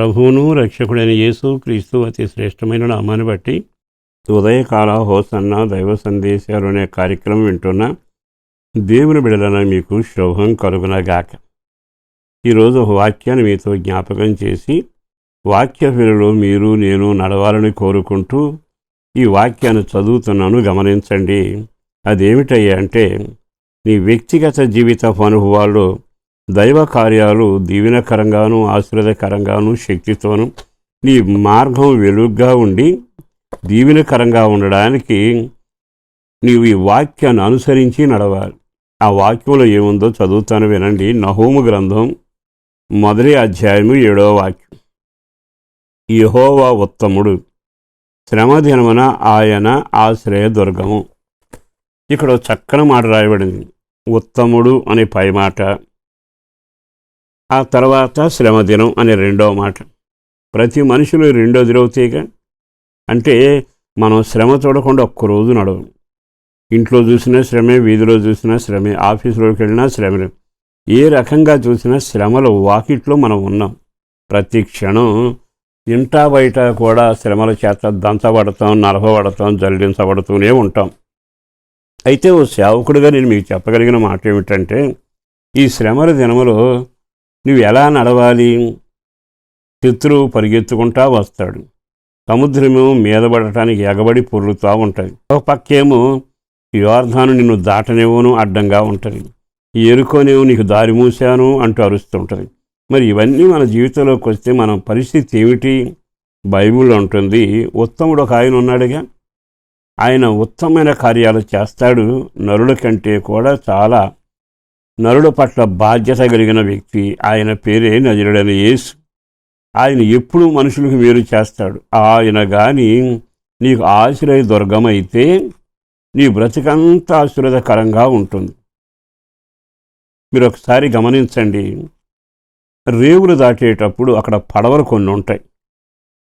ప్రభువును రక్షకుడైన యేసు క్రీస్తు అతి శ్రేష్టమైన నామాన్ని బట్టి ఉదయకాల హోసన్న దైవ సందేశాలు అనే కార్యక్రమం వింటున్న దేవుని బిడలన మీకు శుభం కలుగునగాక. ఈరోజు ఒక వాక్యాన్ని మీతో జ్ఞాపకం చేసి వాక్య పిల్లలు మీరు నేను నడవాలని కోరుకుంటూ ఈ వాక్యాన్ని చదువుతున్నాను. గమనించండి. అదేమిటయ్యా అంటే నీ వ్యక్తిగత జీవిత అనుభవాల్లో దైవ కార్యాలు దీవెనకరంగాను ఆశీర్వదకరంగాను శక్తితోను నీ మార్గం వెలుగ్గా ఉండి దీవెనకరంగా ఉండడానికి నీవు ఈ వాక్యాన్ని అనుసరించి నడవాలి. ఆ వాక్యంలో ఏముందో చదువుతాను వినండి. నహోము గ్రంథం మొదటి అధ్యాయము ఏడవ వాక్యం. యహోవా ఉత్తముడు శ్రమదినమున ఆయన ఆశ్రయ దుర్గము ఇక్కడ చక్కని మాట రాయబడింది. ఉత్తముడు అనే పై మాట ఆ తర్వాత శ్రమదినం అనే రెండవ మాట. ప్రతి మనుషులు రెండో దినవుతాయిగా అంటే మనం శ్రమ చూడకుండా ఒక్కరోజు నడవం ఇంట్లో చూసినా శ్రమే వీధిలో చూసినా శ్రమే ఆఫీసులోకి వెళ్ళినా శ్రమే. ఏ రకంగా చూసినా శ్రమల వాకిట్లో మనం ఉన్నాం. ప్రతి క్షణం ఇంటా బయట కూడా శ్రమల చేత దంచబడతాం నలభబడతాం జల్లించబడుతూనే ఉంటాం. అయితే ఓ సేవకుడిగా నేను మీకు చెప్పగలిగిన మాట ఏమిటంటే ఈ శ్రమల దినములో నువ్వు ఎలా నడవాలి? శత్రువు పరిగెత్తుకుంటా వస్తాడు. సముద్రము మీద పడటానికి ఎగబడి పొర్లుతూ ఉంటుంది. ఒక పక్కేమో యోర్ధాను నిన్ను దాటనేవోను అడ్డంగా ఉంటుంది. ఎరుకోనేమో నీకు దారి మూసాను అంటూ అరుస్తుంటుంది. మరి ఇవన్నీ మన జీవితంలోకి వస్తే మన పరిస్థితి ఏమిటి? బైబిల్ ఉంటుంది ఉత్తముడు ఒక ఆయన ఉన్నాడుగా? ఆయన ఉత్తమమైన కార్యాలు చేస్తాడు. నరుల కంటే కూడా చాలా నరుల పట్ల బాధ్యత కలిగిన వ్యక్తి ఆయన పేరే నజరుడైన యేసు. ఆయన ఎప్పుడు మనుషులకు వేరు చేస్తాడు. ఆయన కానీ నీకు ఆశ్రయ దుర్గమైతే నీ బ్రతికంతా ఆశీర్వదకరంగా ఉంటుంది. మీరు ఒకసారి గమనించండి. రేవులు దాటేటప్పుడు అక్కడ పడవలు కొన్ని ఉంటాయి.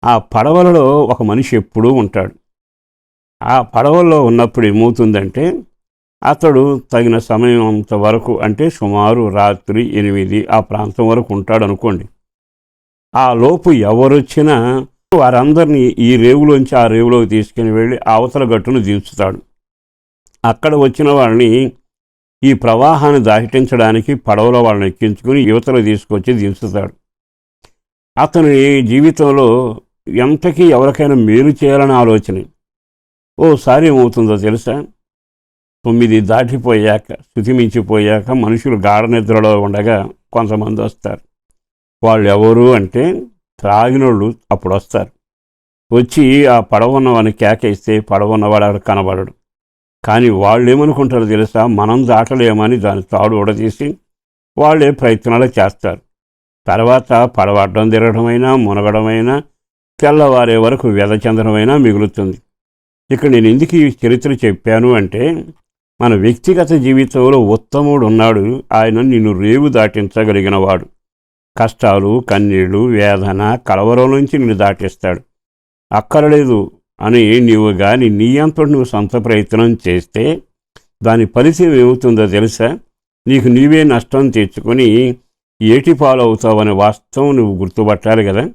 ఆ పడవలలో ఒక మనిషి ఎప్పుడూ ఉంటాడు. ఆ పడవల్లో ఉన్నప్పుడు ఏమవుతుందంటే అతడు తగిన సమయం అంత వరకు అంటే సుమారు రాత్రి ఎనిమిది ఆ ప్రాంతం వరకు ఉంటాడు అనుకోండి ఆ లోపు ఎవరొచ్చినా వారందరినీ ఈ రేవులోంచి ఆ రేవులోకి తీసుకుని వెళ్ళి అవతల గట్టును దించుతాడు. అక్కడ వచ్చిన వాళ్ళని ఈ ప్రవాహాన్ని దాహిటించడానికి పడవలో వాళ్ళని ఎక్కించుకుని యువతలు తీసుకొచ్చి దించుతాడు. అతని జీవితంలో ఎంతకీ ఎవరికైనా మేలు చేయాలని ఆలోచన. ఓసారి ఏమవుతుందో తెలుసా? తొమ్మిది దాటిపోయాక శుతిమించిపోయాక మనుషులు గాఢ నిద్రలో ఉండగా కొంతమంది వస్తారు. వాళ్ళు ఎవరు అంటే త్రాగినోళ్ళు అప్పుడు వస్తారు వచ్చి ఆ పడవ ఉన్నవాడిని కేకేస్తే పడవ ఉన్నవాడు అక్కడ కనబడడు. కానీ వాళ్ళు ఏమనుకుంటారో తెలుసా? మనం దాటలేమని దాని తాడు ఉడదీసి వాళ్ళే ప్రయత్నాలు చేస్తారు. తర్వాత పడవడ్డం తిరగడమైనా మునగడమైనా తెల్లవారే వరకు వ్యధచందనమైనా మిగులుతుంది. ఇక్కడ నేను ఎందుకు ఈ చరిత్ర చెప్పాను అంటే మన వ్యక్తిగత జీవితంలో ఉత్తముడు ఉన్నాడు. ఆయన నిన్ను రేవు దాటించగలిగినవాడు. కష్టాలు కన్నీళ్ళు వేదన కలవరం నుంచి నిన్ను దాటిస్తాడు. అక్కరలేదు అని నీవు కానీ నీ అంతటి నువ్వు సొంత ప్రయత్నం చేస్తే దాని ఫలితం ఏమవుతుందో తెలుసా? నీకు నీవే నష్టం తెచ్చుకొని ఏటి పాలవుతావనే వాస్తవం నువ్వు గుర్తుపట్టాలి కదా?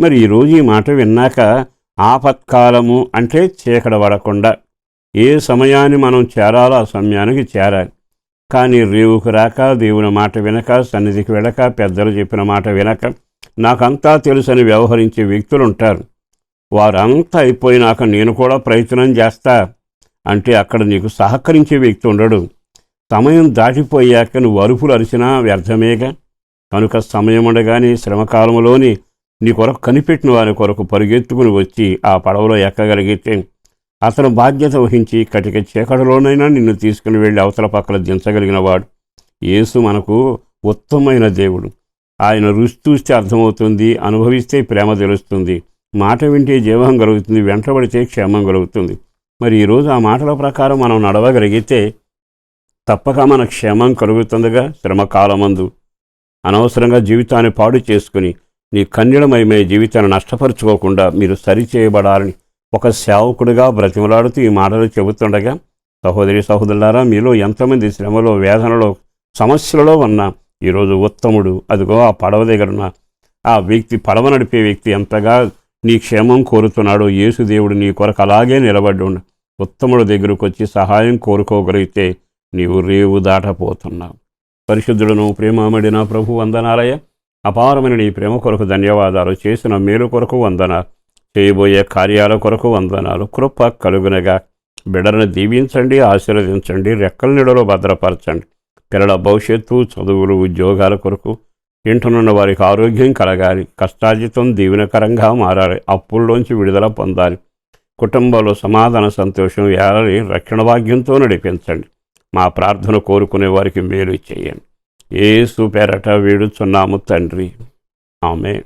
మరి ఈరోజు ఈ మాట విన్నాక ఆపత్కాలము అంటే చీకడబడకుండా ఏ సమయాన్ని మనం చేరాలో ఆ సమయానికి చేరాలి. కానీ రేవుకు రాక దేవుని మాట వినక సన్నిధికి వెళ్ళక పెద్దలు చెప్పిన మాట వినక నాకంతా తెలుసని వ్యవహరించే వ్యక్తులు ఉంటారు. వారంతా అయిపోయినాక నేను కూడా ప్రయత్నం చేస్తా అంటే అక్కడ నీకు సహకరించే వ్యక్తి ఉండడు. సమయం దాటిపోయాక నువ్వు అరుపులు అరిచినా వ్యర్థమేగా. కనుక సమయం ఉండగానే శ్రమకాలంలోని నీ కొరకు కనిపెట్టిన వారి కొరకు పరిగెత్తుకుని వచ్చి ఆ పడవలో ఎక్కగలిగితే అతను బాధ్యత వహించి కటిక చీకటిలోనైనా నిన్ను తీసుకుని వెళ్ళి అవతల పక్కల దించగలిగినవాడు. యేసు మనకు ఉత్తమమైన దేవుడు. ఆయన రుచి చూస్తే అర్థమవుతుంది అనుభవిస్తే ప్రేమ తెలుస్తుంది. మాట వింటే జీవం కలుగుతుంది వెంటబడితే క్షేమం కలుగుతుంది. మరి ఈరోజు ఆ మాటల ప్రకారం మనం నడవగలిగితే తప్పక మన క్షేమం కలుగుతుందిగా శ్రమకాలమందు అనవసరంగా జీవితాన్ని పాడు చేసుకుని నీ కన్యడమయమే జీవితాన్ని నష్టపరుచుకోకుండా మీరు సరిచేయబడాలని ఒక సేవకుడిగా బ్రతిమలాడుతూ ఈ మాటలు చెబుతుండగా సహోదరి సహోదరులారా మీలో ఎంతమంది శ్రమలో వేదనలో సమస్యలలో ఉన్న ఈరోజు ఉత్తముడు అదిగో ఆ పడవ దగ్గరున్న ఆ వ్యక్తి పడవ నడిపే వ్యక్తి ఎంతగా నీ క్షేమం కోరుతున్నాడో యేసు దేవుడు నీ కొరకు అలాగే నిలబడి ఉండు. ఉత్తముడు దగ్గరకు వచ్చి సహాయం కోరుకోగలిగితే నీవు రేవు దాటపోతున్నావు. పరిశుద్ధుడును ప్రేమామడిన ప్రభు వందనాలయ అపారమైన నీ ప్రేమ కొరకు ధన్యవాదాలు చేసిన మేలు కొరకు వందనాలు. చేయబోయే కార్యాల కొరకు వందనాలు. కృప కలుగునగా. బిడలను దీవించండి ఆశీర్వదించండి రెక్కల నీడలో భద్రపరచండి. పిల్లల భవిష్యత్తు చదువులు ఉద్యోగాల కొరకు ఇంటనున్న వారికి ఆరోగ్యం కలగాలి. కష్టార్జితం దీవెనకరంగా మారాలి. అప్పుల్లోంచి విడుదల పొందాలి. కుటుంబంలో సమాధాన సంతోషం ఏలని రక్షణ భాగ్యంతో నడిపించండి. మా ప్రార్థన కోరుకునే వారికి మేలు చేయండి. ఏ పేరట వేడుచున్నాము తండ్రి. ఆమె